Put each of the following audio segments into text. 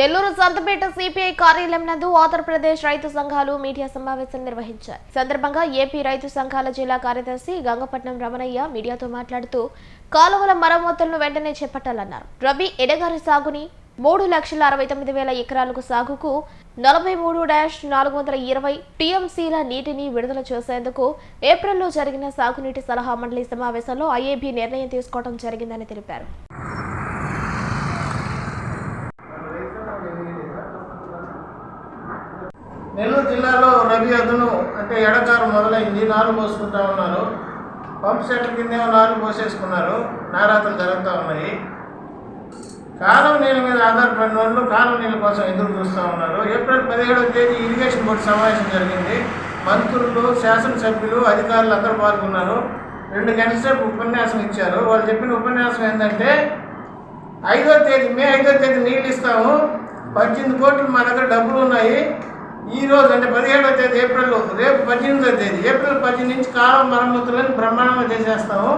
Nellore Santhapeta CPI కార్యాలయం నందు ఆంధ్రప్రదేశ్ రైతు సంఘాలు మీడియా సమావేశం నిర్వహించారు సందర్భంగా ఏపీ రైతు సంఘాల జిల్లా కార్యదర్శి గంగపట్నం రమణయ్య మీడియాతో మాట్లాడుతూ కాలువల మరమ్మతులను వెంటనే చేపట్టాలన్నారు. రబీ ఎడగారి సాగుని మూడు లక్షల అరవై తొమ్మిది వేల ఎకరాలకు సాగుకు నలభై మూడు డాష్ నాలుగు వందల ఇరవై టీఎంసీల నీటిని విడుదల చేసేందుకు ఏప్రిల్లో జరిగిన సాగునీటి సలహా మండలి సమావేశంలో ఐఏబీ నిర్ణయం తీసుకోవడం జరిగిందని తెలిపారు. నెల్లూరు జిల్లాలో రబీ అదును అంటే ఎడకారు మొదలైంది. నారు పోసుకుంటా ఉన్నారు. పంప్ సెట్ల కిందేమో నారు పోసేసుకున్నారు. నారాతలు జరుగుతూ ఉన్నాయి. కాలం నీళ్ళ మీద ఆధారపడిన వాళ్ళు కాలం నీళ్ళ కోసం ఎదురు చూస్తూ ఉన్నారు. ఏప్రిల్ పదిహేడవ తేదీ ఇరిగేషన్ బోర్డు సమావేశం జరిగింది. మంత్రులు శాసనసభ్యులు అధికారులు అందరూ పాల్గొన్నారు. రెండు గంటల సేపు ఉపన్యాసం ఇచ్చారు. వాళ్ళు చెప్పిన ఉపన్యాసం ఏంటంటే ఐదో తేదీ మే ఐదో తేదీ నీళ్ళు ఇస్తాము. పద్దెనిమిది కోట్లు మా దగ్గర డబ్బులు ఉన్నాయి. ఈ రోజు అంటే పదిహేడవ తేదీ ఏప్రిల్ రేపు పద్దెనిమిదో తేదీ. ఏప్రిల్ పద్దెనిమిది నుంచి కాలం మరమ్మతులను బ్రహ్మాండంగా చేసేస్తాము.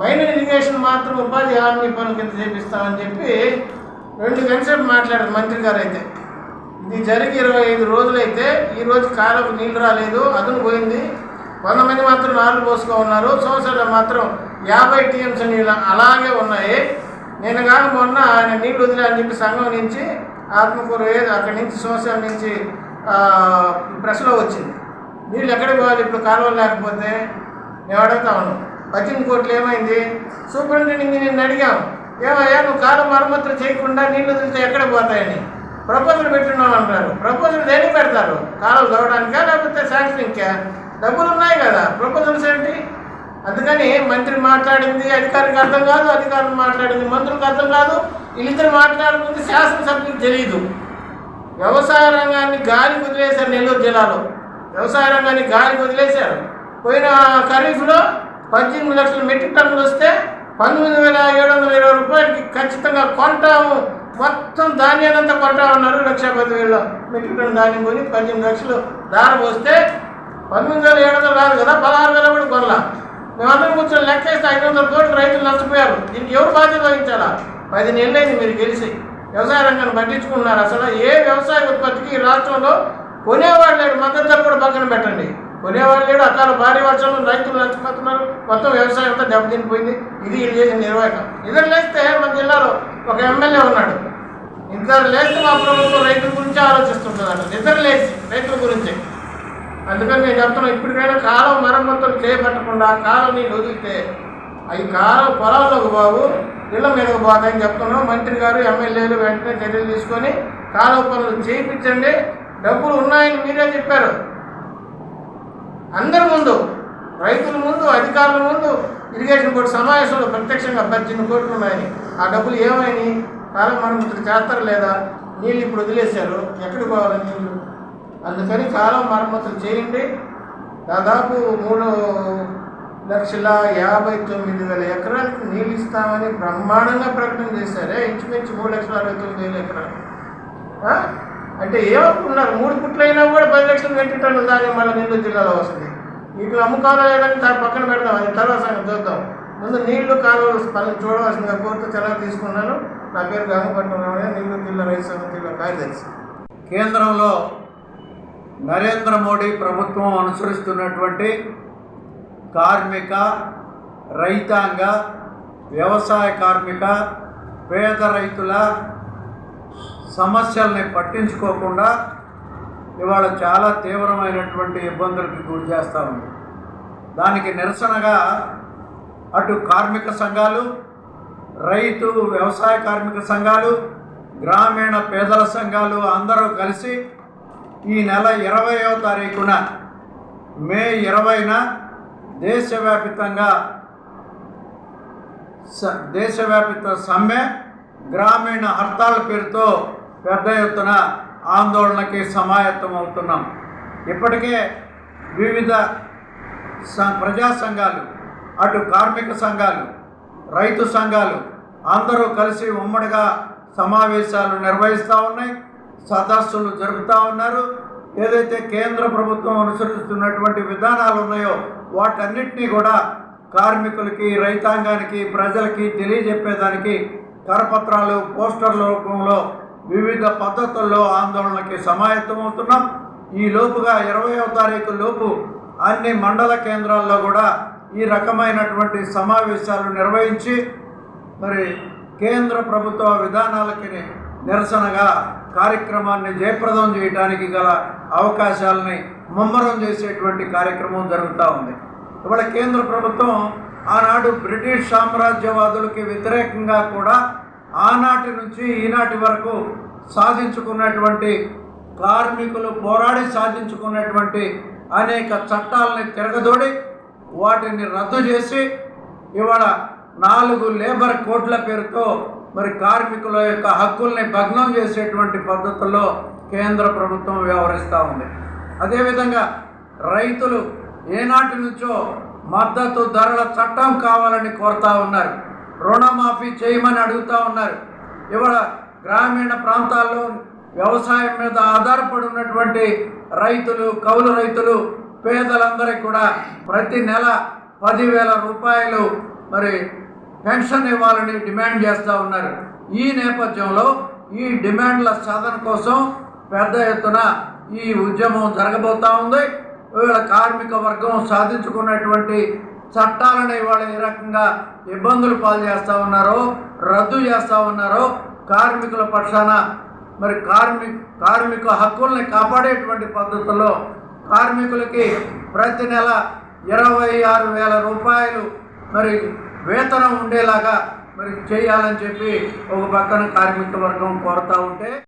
మైనర్ ఇరిగేషన్ మాత్రం ఉపాధి హామీ పనుల కింద చేపిస్తామని చెప్పి రెండు గంటలు మాట్లాడారు మంత్రి గారు అయితే ఇది జరిగి ఇరవై ఐదు రోజులైతే ఈరోజు రోజు కాలువకు నీళ్ళు రాలేదు అదును పోయింది. వంద మంది మాత్రం నాలుగు పోసుకో ఉన్నారు. సోమశిల మాత్రం యాభై టీఎంసీ నీళ్ళు అలాగే ఉన్నాయి. నేను కాక మొన్న ఆయన నీళ్ళు వదిలే అని చెప్పి సంఘం నుంచి ఆత్మకూరు అక్కడి నుంచి సోషల్ నుంచి ప్రెస్లో వచ్చింది. నీళ్ళు ఎక్కడికి పోవాలి? ఇప్పుడు కాలువలు లేకపోతే మేము అడుగుతా ఉన్నాం పద్దెనిమిది కోట్లు ఏమైంది? సూపరింటెండెంట్ నేను అడిగాం. ఏమయ్యా నువ్వు కాలం మరమ్మతులు చేయకుండా నీళ్ళు వదిలితే ఎక్కడ పోతాయని. ప్రపోజల్ పెట్టున్నాం అంటారు. ప్రపోజల్ దేనికి పెడతారు? కాలువలు తవ్వడానికా లేకపోతే శాంక్షనింగ్కా డబ్బులు ఉన్నాయి కదా. ప్రపోజల్స్ ఏంటి? అందుకని మంత్రి మాట్లాడింది అధికారికి అర్థం కాదు అధికారులు మాట్లాడింది మంత్రులకు అర్థం కాదు వీళ్ళిద్దరు మాట్లాడుకుంది శాసనసభ్యులకు తెలియదు వ్యవసాయ రంగాన్ని గాలి వదిలేశారు నెల్లూరు జిల్లాలో. వ్యవసాయ రంగాన్ని గాలి వదిలేశారు. పోయిన ఖరీఫ్లో పద్దెనిమిది లక్షల మెట్రిక్ టన్నులు వస్తే పంతొమ్మిది వేల ఏడు వందల ఇరవై రూపాయలకి ఖచ్చితంగా కొంటాము. మొత్తం ధాన్యాలంతా కొంటా ఉన్నారు లక్ష పది వేల మెట్రిక్ టన్ ధాన్యం కొని పద్దెనిమిది లక్షలు ధార పోస్తే పంతొమ్మిది వేల ఏడు వందలు రాదు కదా పదహారు వేల కూడా కొనలా. మేమందరం కూర్చొని లెక్క వేస్తే ఐదు వందల కోట్లు రైతులు నష్టపోయారు. దీనికి ఎవరు బాధ్యత వహించాలా? పది నెలలైంది మీరు గెలిచి. వ్యవసాయ రంగాన్ని పట్టించుకున్నారు అసలు ఏ వ్యవసాయ ఉత్పత్తికి ఈ రాష్ట్రంలో కొనేవాడు లేడు. మద్దతు ధర కూడా పక్కన పెట్టండి. కొనేవాడు లేడు అకాల భారీ వర్షాలు రైతులు నష్టపోతున్నారు. మొత్తం వ్యవసాయం అంతా దెబ్బతినిపోయింది. ఇది వీళ్ళు చేసిన నిర్వాహకం ఇద్దరు లేస్తే మన జిల్లాలో ఒక ఎమ్మెల్యే ఉన్నాడు. ఇద్దరు లేస్తే మా ప్రభుత్వం రైతుల గురించి ఆలోచిస్తుంటుందంట. ఇద్దరు లేచి రైతుల గురించి. అందుకని నేను చెప్తున్నాను ఇప్పటికైనా కాలం మరమ్మతులు చేపట్టకుండా కాలం నీళ్ళు వదిలితే అవి కాలం పొలాల్లోకి బాబు ఇళ్ళ మీదకి పోతాయని చెప్తున్నాం మంత్రి గారు ఎమ్మెల్యేలు వెంటనే చర్యలు తీసుకొని కాలువ పనులు చేయించండి. డబ్బులు ఉన్నాయని మీరే చెప్పారు. అందరి ముందు రైతుల ముందు అధికారుల ముందు ఇరిగేషన్ బోర్డు సమావేశంలో ప్రత్యక్షంగా పద్దెనిమిది కోట్లు ఉన్నాయని ఆ డబ్బులు ఏమైనాయి? కాలం మరమ్మతులు చేస్తారు లేదా? నీళ్ళు ఇప్పుడు వదిలేశారు. ఎక్కడికి పోవాలి నీళ్ళు? అందుకని కాలం మరమ్మతులు చేయండి. దాదాపు మూడు లక్షల యాభై తొమ్మిది వేల ఎకరాలకు నీళ్ళు ఇస్తామని బ్రహ్మాండంగా ప్రకటన చేశారే. ఇంచుమించు మూడు లక్షల అరవై తొమ్మిది వేల ఎకరాలు. అంటే ఏమనుకున్నారు మూడు పుట్లైనా కూడా పది లక్షలు మెట్రిక్ దాన్ని దాని మళ్ళీ నెల్లూరు జిల్లాలో వస్తుంది. వీటిని అమ్ముకోవాలో లేదని దాని పక్కన పెడదాం. అది తర్వాత సంగతి చూద్దాం. ముందు నీళ్ళు కాలువలు పనులు చూడవలసిందిగా కోరుతూ సెలవు తీసుకున్నాను. నా పేరు గంగపట్నం నీళ్ళు నెల్లూరు జిల్లా రైతు సంఘం జిల్లా కార్యదర్శి. కేంద్రంలో నరేంద్ర మోడీ ప్రభుత్వం అనుసరిస్తున్నటువంటి కార్మిక రైతాంగ వ్యవసాయ కార్మిక పేద రైతుల సమస్యల్ని పట్టించుకోకుండా ఇవాళ చాలా తీవ్రమైనటువంటి ఇబ్బందులకు గురి చేస్తూ ఉంది. దానికి నిరసనగా అటు కార్మిక సంఘాలు రైతు వ్యవసాయ కార్మిక సంఘాలు గ్రామీణ పేదల సంఘాలు అందరూ కలిసి ఈ నెల ఇరవయో తారీఖున మే ఇరవైన దేశవ్యాప్తంగా స- సమ్మె గ్రామీణ హర్తాల పేరుతో పెద్ద ఎత్తున ఆందోళనకి సమాయత్తం అవుతున్నాం. ఇప్పటికే వివిధ ప్రజా సంఘాలు అటు కార్మిక సంఘాలు రైతు సంఘాలు అందరూ కలిసి ఉమ్మడిగా సమావేశాలు నిర్వహిస్తూ ఉన్నాయి. సదస్సులు జరుపుతూ ఉన్నారు. ఏదైతే కేంద్ర ప్రభుత్వం అనుసరిస్తున్నటువంటి విధానాలు ఉన్నాయో వాటన్నిటినీ కూడా కార్మికులకి రైతాంగానికి ప్రజలకి తెలియజెప్పేదానికి కరపత్రాలు పోస్టర్ల రూపంలో వివిధ పద్ధతుల్లో ఆందోళనకి సమాయత్తమవుతున్నాం ఈ లోపుగా ఇరవయో తారీఖు లోపు అన్ని మండల కేంద్రాల్లో కూడా ఈ రకమైనటువంటి సమావేశాలు నిర్వహించి మరి కేంద్ర ప్రభుత్వ విధానాలకి నిరసనగా కార్యక్రమాన్ని జయప్రదం చేయడానికి గల అవకాశాలని ముమ్మరం చేసేటువంటి కార్యక్రమం జరుగుతూ ఉంది. ఇవాళ కేంద్ర ప్రభుత్వం ఆనాడు బ్రిటిష్ సామ్రాజ్యవాదులకి వ్యతిరేకంగా కూడా ఆనాటి నుంచి ఈనాటి వరకు సాధించుకున్నటువంటి కార్మికులు పోరాడి సాధించుకున్నటువంటి అనేక చట్టాలని తిరగదోడి వాటిని రద్దు చేసి ఇవాళ నాలుగు లేబర్ కోడ్ల పేరుతో మరి కార్మికుల యొక్క హక్కుల్ని భగ్నం చేసేటువంటి పద్ధతుల్లో కేంద్ర ప్రభుత్వం వ్యవహరిస్తూ ఉంది. అదేవిధంగా రైతులు ఏనాటి నుంచో మద్దతు ధరల చట్టం కావాలని కోరుతా ఉన్నారు. రుణమాఫీ చేయమని అడుగుతా ఉన్నారు. ఇవాళ గ్రామీణ ప్రాంతాల్లో వ్యవసాయం మీద ఆధారపడి ఉన్నటువంటి రైతులు కౌలు రైతులు పేదలందరికీ కూడా ప్రతి నెల పదివేల రూపాయలు మరి పెన్షన్ ఇవ్వాలని డిమాండ్ చేస్తూ ఉన్నారు. ఈ నేపథ్యంలో ఈ డిమాండ్ల సాధన కోసం పెద్ద ఎత్తున ఈ ఉద్యమం జరగబోతూ ఉంది. వీళ్ళ కార్మిక వర్గం సాధించుకున్నటువంటి చట్టాలను ఇవాళ ఏ రకంగా ఇబ్బందులు పాలు చేస్తూ ఉన్నారో రద్దు చేస్తూ ఉన్నారో కార్మికుల పక్షాన మరి కార్మి కార్మిక హక్కుల్ని కాపాడేటువంటి పద్ధతుల్లో కార్మికులకి ప్రతి నెల ఇరవై ఆరు వేల రూపాయలు మరి వేతనం ఉండేలాగా మరి చేయాలని చెప్పి ఒక పక్కన కార్మిక వర్గం కోరుతూ ఉంటే